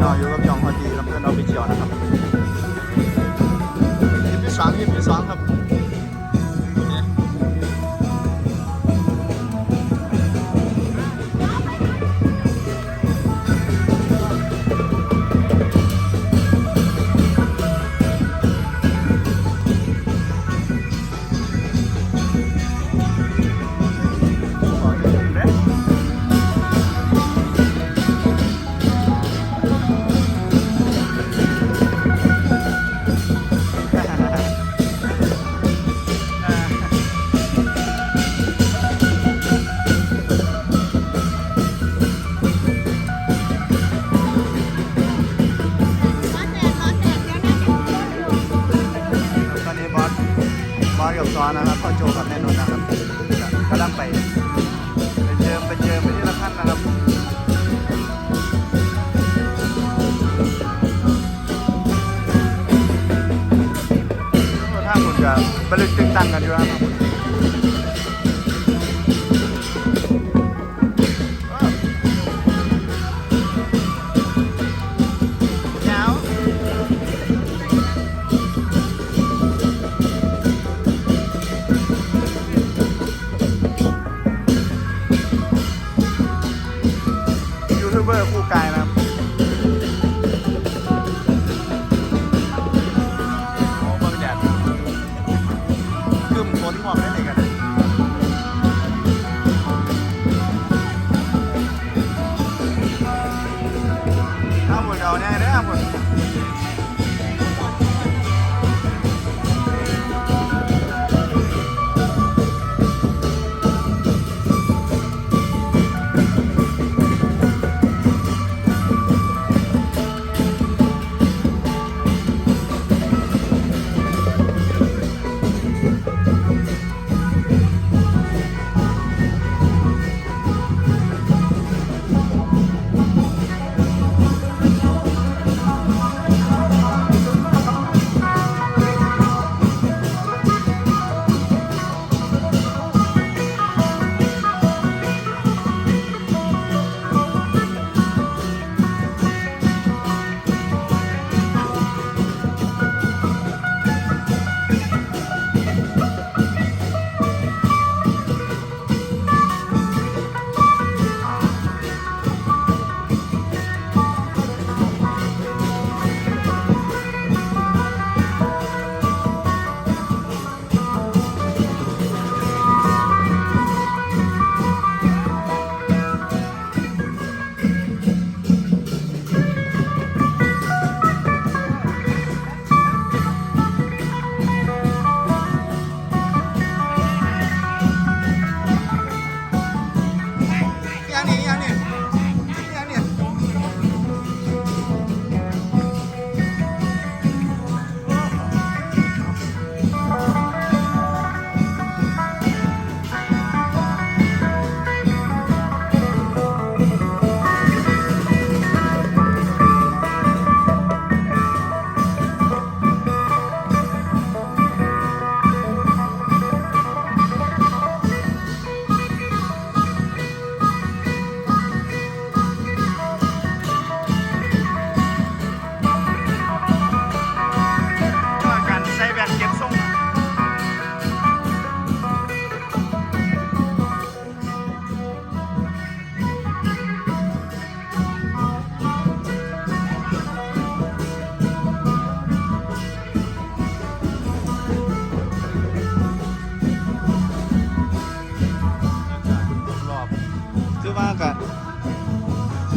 พี่น้องอยู่กับยองพอดีแล้วเพื่อนเราไปเที่ยวนะครับยิบที่สามยิบที่สองครับ กับซ้อนนะครับพ่อโจกับแม่นนท์นะครับกำลังไปไปเจิมไปเจิมไปที่ละขั้นนะครับถ้าหมดกับรรลึกตึงตังกันอยู่นะครับ เบอร์คู่กาย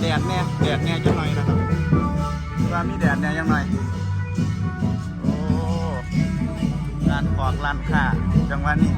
แดดแน่แดดแน่จังหน่อยนะครับว่ามีแดดแน่จังหน่อยโอ้กานขอกร้านค้าจังหวะนี้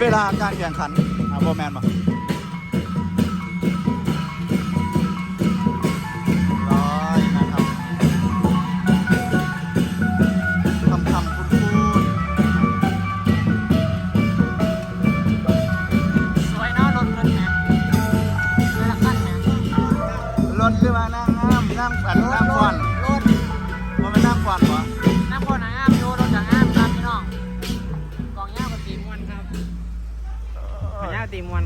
เวลาการแข่งขันอ่าโบแมนมา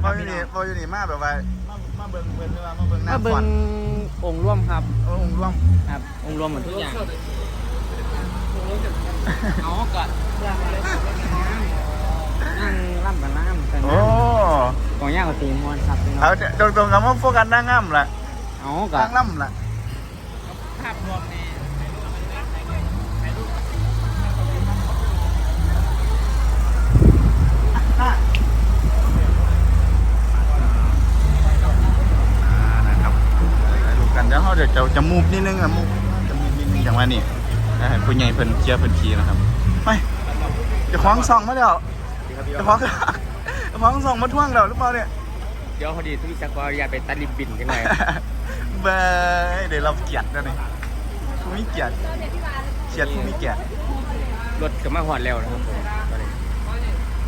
คพรัอบอยู่พี่น้นี่องพออยู่นี่มาแบบว่ามามาเบิ่งเบิ่งหรือว่ามาเบิ่งนั่มางเบิ่ควังนองค์ร่วมครับโอ้องค์ร่วมครับ องค์รวมหมดทุกอย่างเอาก่อนนั่งร่ำกับน้ำกันโอ้กองย่าวกับตีมวนครับพี่น้องเอาตรงตรงๆคำว่าโฟกัสนั่งงามล่ะเอาก่อนั่นงล่ำล่ะภาพรวมแน่ อ่านะครับไปดูกันเดี๋ยวเขาเดี๋ยวจะจะ มูฟนิดนึงอะมูฟจะมูฟนิดนึงอย่างว่านี่นะให้ผู้ใหญ่เพิ่นเชียร์เพิ่นขี่นะครับไปเจะคล้าของซองมาแล้วเจะคล้าของเจะคล้าของซองมาท่วงแล้วหรือเปล่าเนี่ยเดี๋ยวพอดีทุกจักรอยากไปตัดริบบินกันเลยเบยเดี๋ยวเราเกลียดกันนี่ผู้มีเกียรติเชียร์ผู้มีเกียรติรถก็มาหอดแล้วนะครับผมตอนนี้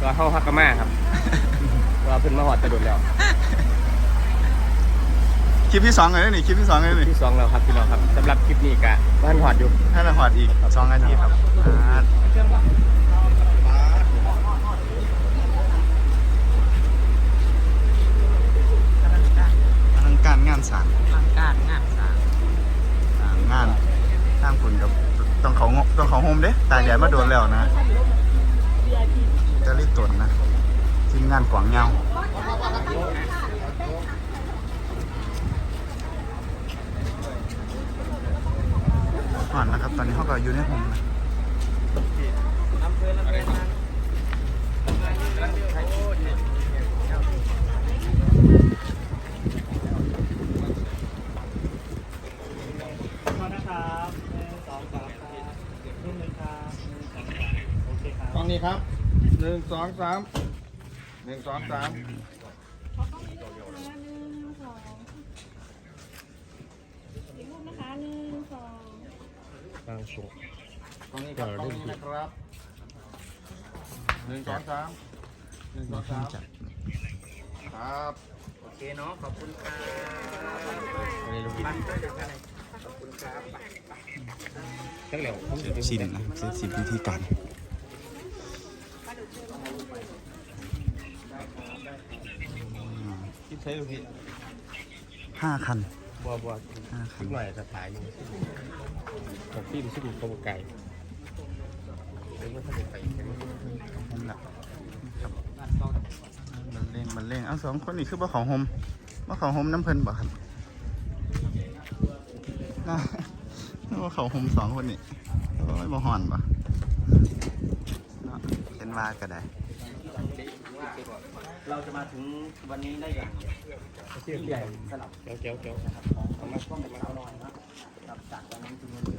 ตัวเข้าฮักกะมาครับตัวเพิ่นมาหอดตะดุดแล้ว คลิปที่สองเลยนี่คลิปที่สองเลยนี่ที่สองแล้วครับพี่น้องครับสำหรับคลิปนี้กะบ้านหอดอยู่ถ้าเราหอดอีกสองนาทีครับอ่าอลังการงานสร้างทางการงานสร้างอ่างานสร้างคุณกับต้องเขางต้องเขาโฮมเด้ตากแดดมาโดนแล้วนะจะรีบตรวจนะทีมงานกวางเงา อ่อนนะครับ ตอนนี้เขาก็อยู่ในโฮมนะอำเภอละเมนขอนะครับหนึ่งสองสามครับรุ่นหนึ่งครับหนึ่งสองสามโอเคครับตรงนี้ครับหนึ่งสองสามหนึ่งสองสาม ขอกล้องนี้ด้วยนะคะหนึ่งสองอีกรูปนะคะหนึ่งสอง กลาง สุก ตรงนี้ครับตรงนี้นะครับหนึ่งสองสามหนึ่งสองสามครับ โอเคเนาะ ขอบคุณครับวันนี้ลุงพี่ขอบคุณครับจังเหลวผมอยู่ที่ชินนะเซตสิบวิธีการห้าคัน บัวบัวห้าคัคินดหน่อยจะถ่ายอยู่ของพี่รู้สึกมีความไก่เดี๋ยวมันจะไปแค่นี้นั่นแหละครับมันเล่งมันเล่งเอาสองคนนี่คือบ่เขาโฮมบ่เขาโฮมน้ำเพลินบ่ครับน่าบ่เขาโฮมสองคนนี่โอ้ยบ่ห่อนบ่เนาะเป็นว่าก็ได้ เราจะมาถึงวันนี้ได้อย่างยิ่งใหญ่สลับเกี้ยวเกี้ยวเกียวนะครับขอามาช่วงกันมาเอานอนนะครับจากวันนั้นถึงวันนี้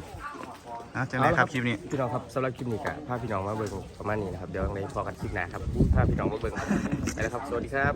เอาจังไรครับคลิปนี้พี่น้องครับสำหรับคลิปนี้กะพาพี่น้องมาเบิ่งประมาณนี้นะครับเดี๋ยวในพอกันคลิปหน้าครับภาพี่น้องมาเบิ่งไปแล้วครับสวัสดีครับ